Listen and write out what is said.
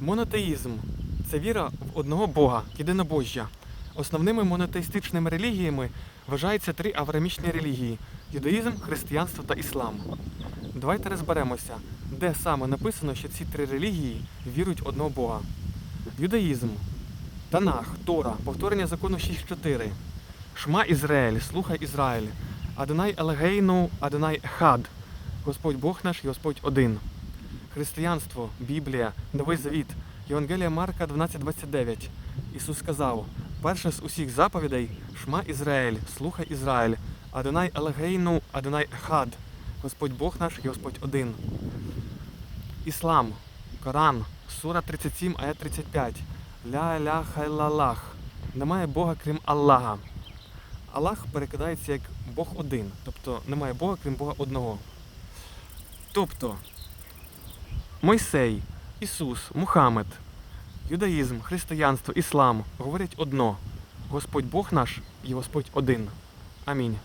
Монотеїзм це віра в одного Бога, єдинобожжя. Основними монотеїстичними релігіями вважаються три авраамічні релігії юдаїзм, християнство та іслам. Давайте розберемося, де саме написано, що ці три релігії вірують в одного Бога. Юдаїзм, Танах, Тора, повторення закону 6.4. Шма Ізраїль, слухай Ізраїль. Адонай Елегейну, Адонай Ехад. Господь Бог наш і Господь один. Християнство, Біблія, Новий Завіт, Євангелія Марка 12.29. Ісус сказав: перше з усіх заповідей Шма Ізраїль, слухай Ізраїль, Адонай Елегейну, Адонай Ехад. Господь Бог наш Господь один. Іслам, Коран, Сура 37, аят 35. Ля ля хайлалах. Немає Бога крім Аллаха. Аллах перекидається як Бог один, тобто немає Бога крім Бога одного. Тобто Мойсей, Ісус, Мухаммед, юдаїзм, християнство, іслам говорять одно: Господь Бог наш і Господь один. Амінь.